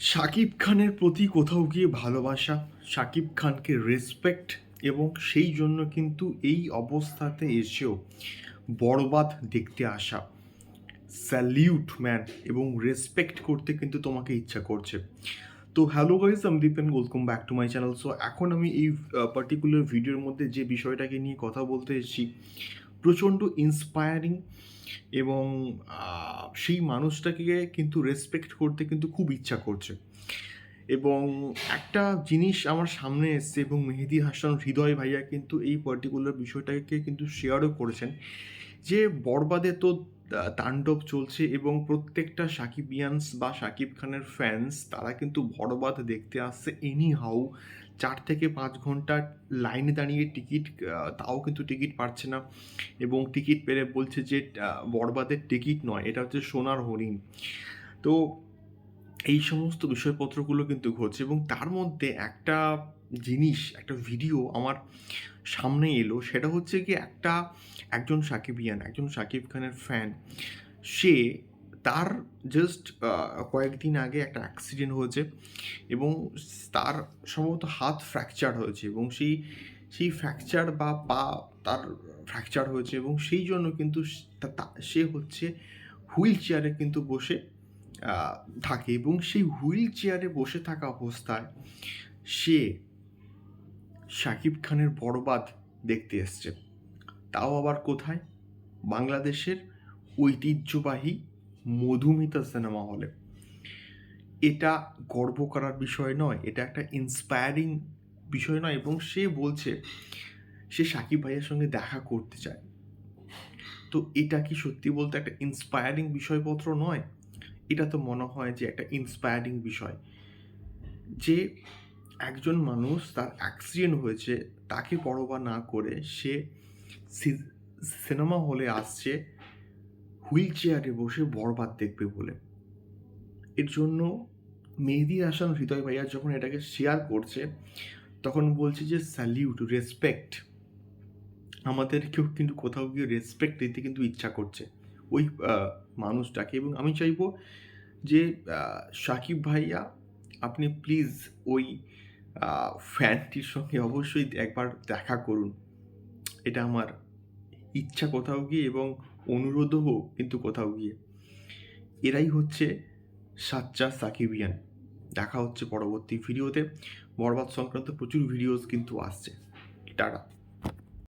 শাকিব খানের প্রতি কোথাও গিয়ে ভালোবাসা শাকিব খানকে রেসপেক্ট এবং সেই জন্য কিন্তু এই অবস্থাতে এসেও বরবাদ দেখতে আসা। স্যালিউট ম্যান এবং রেসপেক্ট করতে কিন্তু তোমাকে ইচ্ছা করছে। তো হ্যালো গাইজ আমি Dipen welcome back to my channel so এখন আমি এই পার্টিকুলার ভিডিওর মধ্যে যে বিষয়টাকে নিয়ে কথা বলতে এসেছি প্রচণ্ড ইন্সপায়ারিং এবং সেই মানুষটাকে কিন্তু রেসপেক্ট করতে কিন্তু খুব ইচ্ছা করছে। এবং একটা জিনিস আমার সামনে এসছে এবং মেহেদি হাসান হৃদয় ভাইয়া কিন্তু এই পার্টিকুলার বিষয়টাকে কিন্তু শেয়ারও করেছেন যে বরবাদে তো তাণ্ডব চলছে এবং প্রত্যেকটা সাকিবিয়ানস বা সাকিব খানের ফ্যান্স তারা কিন্তু বরবাদ দেখতে আসছে এনি হাউ চার থেকে পাঁচ ঘণ্টা লাইনে দাঁড়িয়ে টিকিট তাও কিন্তু টিকিট পাচ্ছে না এবং টিকিট পেলে বলছে যে বরবাদের টিকিট নয়, এটা হচ্ছে সোনার হরিণ। তো এই সমস্ত বিষয়পত্রগুলো কিন্তু ঘটছে এবং তার মধ্যে একটা জিনিস, একটা ভিডিও আমার সামনে এলো, সেটা হচ্ছে কি একটা, একজন সাকিব সাকিবিয়ান, একজন সাকিব খানের ফ্যান সে তার জাস্ট কয়েকদিন আগে একটা অ্যাক্সিডেন্ট হয়েছে এবং তার সম্ভবত হাত ফ্র্যাকচার হয়েছে এবং সেই সেই ফ্র্যাকচার বা পা তার ফ্র্যাকচার হয়েছে এবং সেই জন্য কিন্তু সে হচ্ছে হুইল চেয়ারে কিন্তু বসে থাকে এবং সেই হুইল চেয়ারে বসে থাকা অবস্থায় সে শাকিব খানের বরবাদ দেখতে এসছে। তাও আবার কোথায়? বাংলাদেশের ঐতিহ্যবাহী মধুমিতা সিনেমা হলে। এটা গর্ব করার বিষয় নয়, এটা একটা ইন্সপায়ারিং বিষয় নয় এবং সে বলছে, সে সাকিব ভাইয়ের সঙ্গে দেখা করতে চায়। তো এটা কি সত্যি বলতে একটা ইন্সপায়ারিং বিষয়পত্র নয়? এটা তো মনে হয় যে একটা ইন্সপায়ারিং বিষয়। যে একজন মানুষ তার অ্যাক্সিডেন্ট হয়েছে, তাকে পরোয়া না করে সে সিনেমা হলে আসছে, হুইল চেয়ারে বসে বরবাদ দেখবে বলে। এর জন্য মেহেদি হাসান হৃদয় ভাইয়া যখন এটাকে শেয়ার করছে, তখন বলছে যে স্যালিউট রেসপেক্ট আমাদেরকেও কিন্তু কোথাও গিয়ে রেসপেক্ট দিতে কিন্তু ইচ্ছা করছে ওই মানুষটাকে। এবং আমি চাইব যে সাকিব ভাইয়া, আপনি প্লিজ ওই ফ্যানটির সঙ্গে অবশ্যই একবার দেখা করুন। এটা আমার ইচ্ছা কোথাও গিয়ে এবং অনুরোধও কিন্তু কোথাও গিয়ে। এরাই হচ্ছে সাচ্চা সাকিবিয়ান। দেখা হচ্ছে পরবর্তী ভিডিওতে বরবাদ সংক্রান্ত প্রচুর ভিডিওস কিন্তু আসছে। টাটা।